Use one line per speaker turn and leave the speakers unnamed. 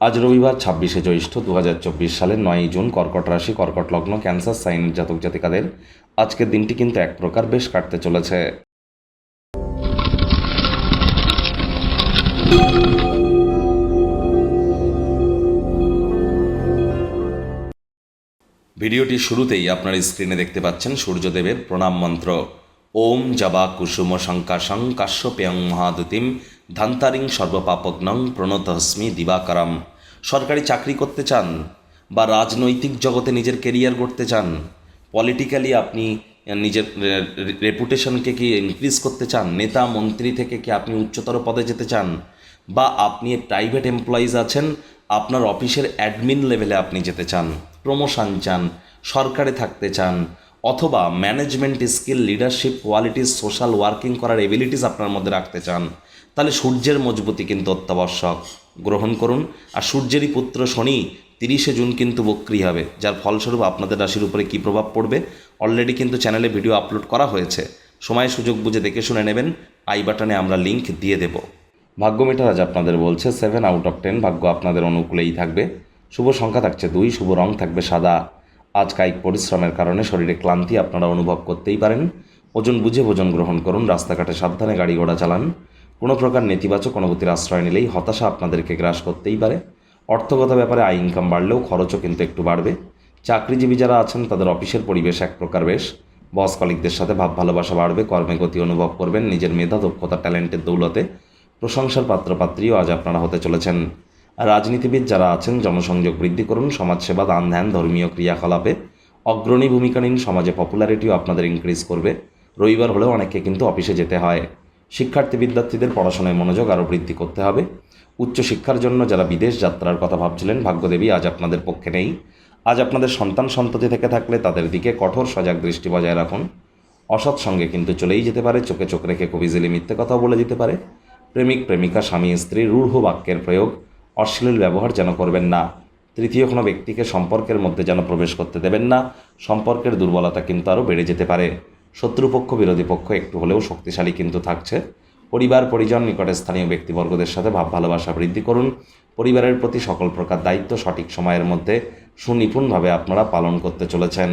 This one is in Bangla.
আজ রবিবার ছাব্বিশে জ্যৈষ্ঠ দু হাজার চব্বিশ সালের নয়ই জুন কর্কট রাশি, কর্কট লগ্ন, ক্যান্সার সাইনের জাতক জাতিকাদের আজকের দিনটি কিন্তু এক প্রকার বেশ কাটতে চলেছে। ভিডিওটি শুরুতেই আপনার স্ক্রিনে দেখতে পাচ্ছেন সূর্যদেবের প্রণাম মন্ত্র। ওম জবা কুসুম শঙ্কাশং কাশ্যপেয়ং মহাদুতিম ধান্তারিং সর্বপাপগ্নং প্রণতহস্মি দিবাকরম। সরকারি চাকরি করতে চান বা রাজনৈতিক জগতে নিজের কেরিয়ার করতে চান পলিটিক্যালি আপনি নিজের রেপুটেশনকে কি ইনক্রিজ করতে চান, নেতা, মন্ত্রী থেকে কি আপনি উচ্চতর পদে যেতে চান, বা আপনি প্রাইভেট এমপ্লয়িজ আছেন, আপনার অফিসের অ্যাডমিন লেভেলে আপনি যেতে চান প্রমোশন চান, সরকারে থাকতে চান অথবা management skill leadership qualities social working করার এবিলিটিস আপনার মধ্যে রাখতে চান, তাহলে সূর্যের মজবুতি কিন্তু অত্যাবশ্যক। গ্রহণ করুন। আর সূর্যেরই পুত্র শনি তিরিশে জুন কিন্তু বক্রি হবে, যার ফলস্বরূপ আপনাদের রাশির উপরে কী প্রভাব পড়বে? অলরেডি কিন্তু চ্যানেলে ভিডিও আপলোড করা হয়েছে। সময় সুযোগ বুঝে দেখে শুনে নেবেন। আই বাটনে আমরা লিংক দিয়ে দেব। ভাগ্য মিটার আজ আপনাদের বলছে সেভেন আউট অফ টেন ভাগ্য আপনাদের অনুকূলেই থাকবে। শুভ সংখ্যা থাকছে দুই, শুভ রং থাকবে সাদা। আজ কায়িক পরিশ্রমের কারণে শরীরে ক্লান্তি আপনারা অনুভব করতেই পারেন। ওজন বুঝে ভোজন গ্রহণ করুন, রাস্তাঘাটে সাবধানে গাড়ি ঘোড়া চালান। কোনো প্রকার নেতিবাচক অনুভূতির আশ্রয় নিলেই হতাশা আপনাদেরকে গ্রাস করতেই পারে। অর্থগত ব্যাপারে আয় ইনকাম বাড়লেও খরচও কিন্তু একটু বাড়বে। চাকরিজীবী যারা আছেন, তাদের অফিসের পরিবেশ এক প্রকার বেশ। বস কলিকদের সাথে ভাব ভালোবাসা বাড়বে, কর্মে গতি অনুভব করবেন, নিজের মেধা, দক্ষতা, ট্যালেন্টের দৌলতে। প্রশংসার পাত্রপাত্রীও আজ আপনারা হতে চলেছেন। রাজনীতিবিদ যারা আছেন, জনসংযোগ বৃদ্ধি করুন, সমাজসেবা, দান, ধ্যান, ধর্মীয় ক্রিয়াকলাপে। অগ্রণী ভূমিকা নিন, সমাজে পপুলারিটিও আপনাদের ইনক্রিজ করবে। রবিবার হলেও অনেককে কিন্তু অফিসে যেতে হয়। শিক্ষার্থী, বিদ্যার্থীদের পড়াশোনায় মনোযোগ আরও বৃদ্ধি করতে হবে। উচ্চশিক্ষার জন্য যারা বিদেশ যাত্রার কথা ভাবছিলেন, ভাগ্যদেবী আজ আপনাদের পক্ষে নেই। আজ আপনাদের সন্তান সন্ততি থেকে থাকলে তাদের দিকে কঠোর সজাগ দৃষ্টি বজায় রাখুন। অসৎ সঙ্গে কিন্তু চলেই যেতে পারে, চোখে চোখ রেখে খুব ইজিলি মিথ্যে কথাও বলে দিতে পারে। প্রেমিক, প্রেমিকা, স্বামী, স্ত্রী, রূঢ় বাক্যের প্রয়োগ। অশ্লীল ব্যবহার যেন করবেন না। তৃতীয় কোনো ব্যক্তিকে সম্পর্কের মধ্যে যেন প্রবেশ করতে দেবেন না, সম্পর্কের দুর্বলতা কিন্তু আরও বেড়ে যেতে পারে। শত্রুপক্ষ, বিরোধী পক্ষ একটু হলেও শক্তিশালী কিন্তু থাকছে। পরিবার, পরিজন, নিকটে স্থানীয় ব্যক্তিবর্গদের সাথে ভাব, ভালোবাসা বৃদ্ধি করুন। পরিবারের প্রতি সকল প্রকার দায়িত্ব সঠিক সময়ের মধ্যে সুনিপুণভাবে আপনারা পালন করতে চলেছেন।